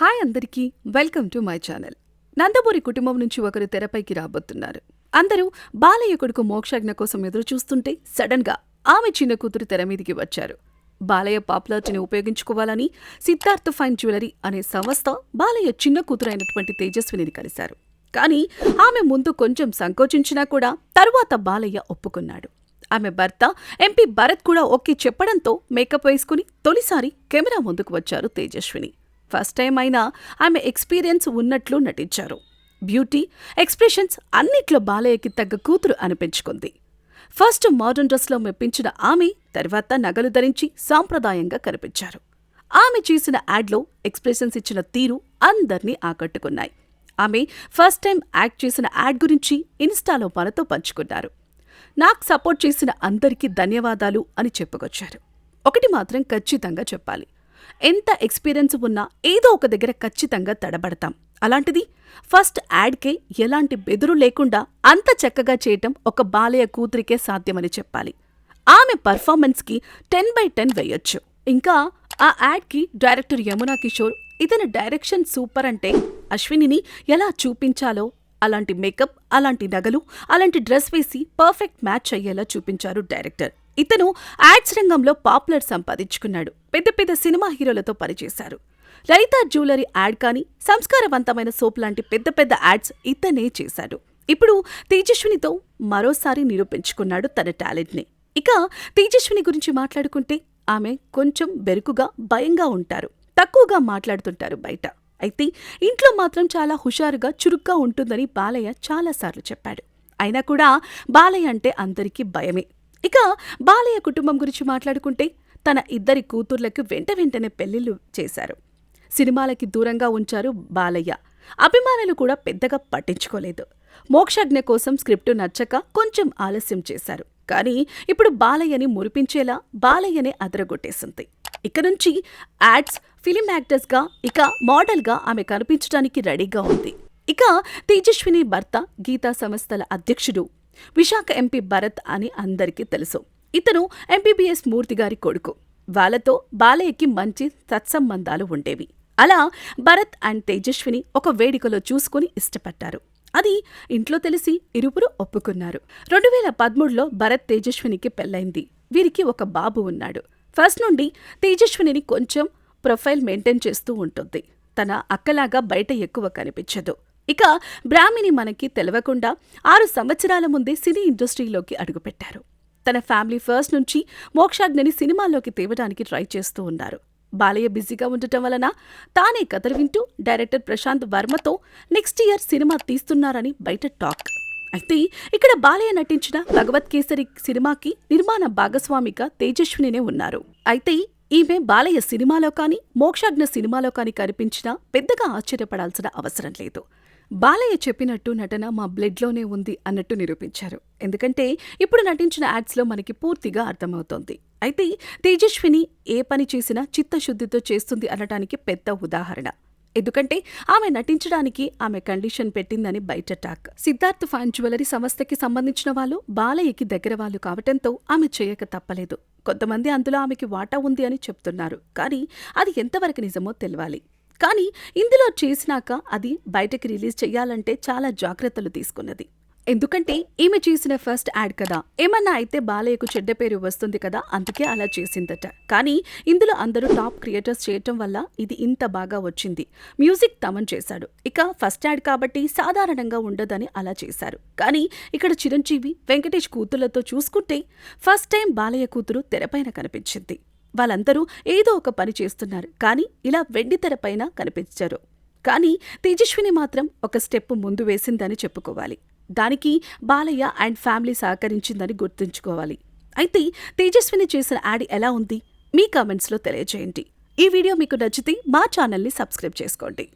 Hi అందరికీ welcome to my channel. Nandamuri కుటుంబం నుంచి ఒకరు తెరపైకి రాబోతున్నారు. అందరూ బాలయ్య కొడుకు మోక్షజ్ఞ కోసం ఎదురు చూస్తుంటే సడన్గా ఆమె చిన్న కూతురు తెర మీదికి వచ్చారు. బాలయ్య పాపులారిటీని ఉపయోగించుకోవాలని సిద్ధార్థ్ ఫైన్ జ్యువెలరీ అనే సంస్థ బాలయ్య చిన్న కూతురు అయినటువంటి తేజస్వినిని కలిశారు. కానీ ఆమె ముందు కొంచెం సంకోచించినా కూడా తరువాత బాలయ్య ఒప్పుకున్నాడు. ఆమె భర్త ఎంపీ భరత్ కూడా ఓకే చెప్పడంతో మేకప్ వేసుకుని తొలిసారి కెమెరా ముందుకు వచ్చారు తేజస్విని. ఫస్ట్ టైం అయినా ఆమె ఎక్స్పీరియన్స్ ఉన్నట్లు నటించారు. బ్యూటీ ఎక్స్ప్రెషన్స్ అన్నిట్లో బాలయ్యకి తగ్గ కూతురు అనిపించుకుంది. ఫస్ట్ మోడర్న్ డ్రెస్లో మెప్పించిన ఆమె తర్వాత నగలు ధరించి సాంప్రదాయంగా కనిపించారు. ఆమె చేసిన యాడ్లో ఎక్స్ప్రెషన్స్ ఇచ్చిన తీరు అందర్నీ ఆకట్టుకున్నాయి. ఆమె ఫస్ట్ టైం యాక్ట్ చేసిన యాడ్ గురించి ఇన్స్టాలో మనతో పంచుకున్నారు. నాకు సపోర్ట్ చేసిన అందరికీ ధన్యవాదాలు అని చెప్పుకొచ్చారు. ఒకటి మాత్రం ఖచ్చితంగా చెప్పాలి. ఎంత ఎక్స్పీరియన్స్ ఉన్నా ఏదో ఒక దగ్గర ఖచ్చితంగా తడబడతాం. అలాంటిది ఫస్ట్ యాడ్కే ఎలాంటి బెదురు లేకుండా అంత చక్కగా చేయటం ఒక బాలయ్య కూతురికే సాధ్యమని చెప్పాలి. ఆమె పర్ఫార్మెన్స్కి టెన్ బై టెన్ వేయొచ్చు. ఇంకా ఆ యాడ్కి డైరెక్టర్ యమునా కిషోర్ ఇతని డైరెక్షన్ సూపర్ అంటే అశ్వినిని ఎలా చూపించాలో అలాంటి మేకప్ అలాంటి నగలు అలాంటి డ్రెస్ వేసి పర్ఫెక్ట్ మ్యాచ్ అయ్యేలా చూపించారు డైరెక్టర్ ఇతను యాడ్స్ రంగంలో పాపులర్ సంపాదించుకున్నాడు. పెద్ద పెద్ద సినిమా హీరోలతో పనిచేశారు. లలిత జ్యువెలరీ యాడ్ కానీ సంస్కారవంతమైన సోప్ లాంటి పెద్ద పెద్ద యాడ్స్ ఇతనే చేశాడు. ఇప్పుడు తేజస్వినితో మరోసారి నిరూపించుకున్నాడు తన టాలెంట్ని. ఇక తేజస్విని గురించి మాట్లాడుకుంటే ఆమె కొంచెం బెరుకుగా భయంగా ఉంటారు. తక్కువగా మాట్లాడుతుంటారు బయట. అయితే ఇంట్లో మాత్రం చాలా హుషారుగా చురుగ్గా ఉంటుందని బాలయ్య చాలాసార్లు చెప్పాడు. అయినా కూడా బాలయ్య అంటే అందరికీ భయమే. ఇక బాలయ్య కుటుంబం గురించి మాట్లాడుకుంటే తన ఇద్దరి కూతుర్లకు వెంట వెంటనే పెళ్ళిళ్ళు చేశారు. సినిమాలకి దూరంగా ఉంచారు బాలయ్య. అభిమానులు కూడా పెద్దగా పట్టించుకోలేదు. మోక్షజ్ఞ కోసం స్క్రిప్టు నచ్చక కొంచెం ఆలస్యం చేశారు. కానీ ఇప్పుడు బాలయ్యని మురిపించేలా బాలయ్యనే అదరగొట్టేసింది. ఇక నుంచి యాడ్స్ ఫిలిం యాక్టర్స్గా ఇక మోడల్గా ఆమె కనిపించడానికి రెడీగా ఉంది. ఇక తేజస్విని భర్త గీతా సంస్థల అధ్యక్షుడు విశాఖ ఎంపీ భరత్ అని అందరికీ తెలుసు. ఇతను ఎంపీబీఎస్ మూర్తి గారి కొడుకు. వాళ్ళతో బాలయ్యకి మంచి సత్సంబంధాలు ఉండేవి. అలా భరత్ అండ్ తేజస్విని ఒక వేడుకలో చూసుకుని ఇష్టపడ్డారు. అది ఇంట్లో తెలిసి ఇరువురు ఒప్పుకున్నారు. రెండు వేల పదమూడులో భరత్ తేజస్వినికి పెళ్ళైంది. వీరికి ఒక బాబు ఉన్నాడు. ఫస్ట్ నుండి తేజస్వినిని కొంచెం ప్రొఫైల్ మెయింటైన్ చేస్తూ ఉంటుంది. తన అక్కలాగా బయట ఎక్కువ కనిపించదు. ఇక బ్రాహ్మిని మనకి తెలవకుండా ఆరు సంవత్సరాల ముందే సినీ ఇండస్ట్రీలోకి అడుగుపెట్టారు. తన ఫ్యామిలీ ఫస్ట్ నుంచి మోక్షాజ్ఞని సినిమాల్లోకి తేవడానికి ట్రై చేస్తూ ఉన్నారు. బాలయ్య బిజీగా ఉండటం వలన తానే కథలు వింటూ డైరెక్టర్ ప్రశాంత్ వర్మతో నెక్స్ట్ ఇయర్ సినిమా తీస్తున్నారని బయట టాక్. అయితే ఇక్కడ బాలయ్య నటించిన భగవత్ కేసరి సినిమాకి నిర్మాణ భాగస్వామిగా తేజస్వినినే ఉన్నారు. అయితే ఈమె బాలయ్య సినిమాలో కానీ మోక్షాజ్ఞ సినిమాలో కానీ కనిపించినా పెద్దగా ఆశ్చర్యపడాల్సిన అవసరం లేదు. బాలయ్య చెప్పినట్టు నటన మా బ్లడ్లోనే ఉంది అన్నట్టు నిరూపించారు. ఎందుకంటే ఇప్పుడు నటించిన యాడ్స్లో మనకి పూర్తిగా అర్థమవుతోంది. అయితే తేజస్విని ఏ పని చేసినా చిత్తశుద్ధితో చేస్తుంది అనటానికి పెద్ద ఉదాహరణ. ఎందుకంటే ఆమె నటించడానికి ఆమె కండిషన్ పెట్టిందని బయట టాక్. సిద్ధార్థ్ ఫ్యాన్ జ్యువెలరీ సంస్థకి సంబంధించిన వాళ్ళు బాలయ్యకి దగ్గర వాళ్ళు కావటంతో ఆమె చేయక తప్పలేదు. కొంతమంది అందులో ఆమెకి వాటా ఉంది అని చెప్తున్నారు. కానీ అది ఎంతవరకు నిజమో తెలియాలి కానీ ఇందులో చేసినాక అది బయటకి రిలీజ్ చేయాలంటే చాలా జాగ్రత్తలు తీసుకున్నది. ఎందుకంటే ఈమె చేసిన ఫస్ట్ యాడ్ కదా. ఏమన్నా అయితే బాలయ్యకు చెడ్డ పేరు వస్తుంది కదా అందుకే అలా చేసిందట. కానీ ఇందులో అందరూ టాప్ క్రియేటర్స్ చేయటం వల్ల ఇది ఇంత బాగా వచ్చింది. మ్యూజిక్ తమన్ చేశాడు. ఇక ఫస్ట్ యాడ్ కాబట్టి సాధారణంగా ఉండదని అలా చేశారు. కానీ ఇక్కడ చిరంజీవి వెంకటేష్ కూతుర్లతో చూసుకుంటే ఫస్ట్ టైం బాలయ్య కూతురు తెరపైన కనిపించింది. వాళ్ళందరూ ఏదో ఒక పని చేస్తున్నారు. కానీ ఇలా వెండి తెరపైన కనిపించారు. కానీ తేజస్విని మాత్రం ఒక స్టెప్ ముందు వేసిందని చెప్పుకోవాలి. దానికి బాలయ్య అండ్ ఫ్యామిలీ సహకరించిందని గుర్తుంచుకోవాలి. అయితే తేజస్విని చేసిన యాడ్ ఎలా ఉంది? మీ కామెంట్స్లో తెలియజేయండి ఈ వీడియో మీకు నచ్చితే మా ఛానల్ని సబ్స్క్రైబ్ చేసుకోండి.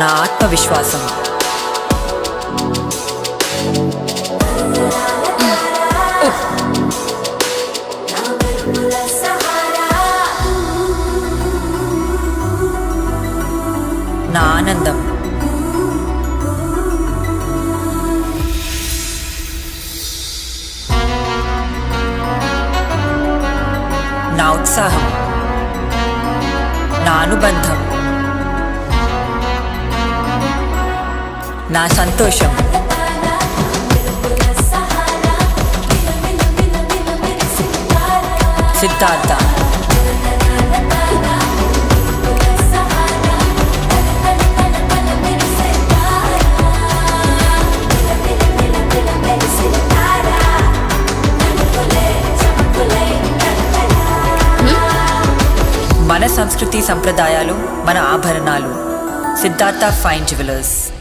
నా ఆత్మవిశ్వాసం ఉత్సాహం నా అనుబంధం. నా సంతోషం. సిద్ధార్థ. మన సంస్కృతి సంప్రదాయాలు మన ఆభరణాలు. Siddhartha fine jewellers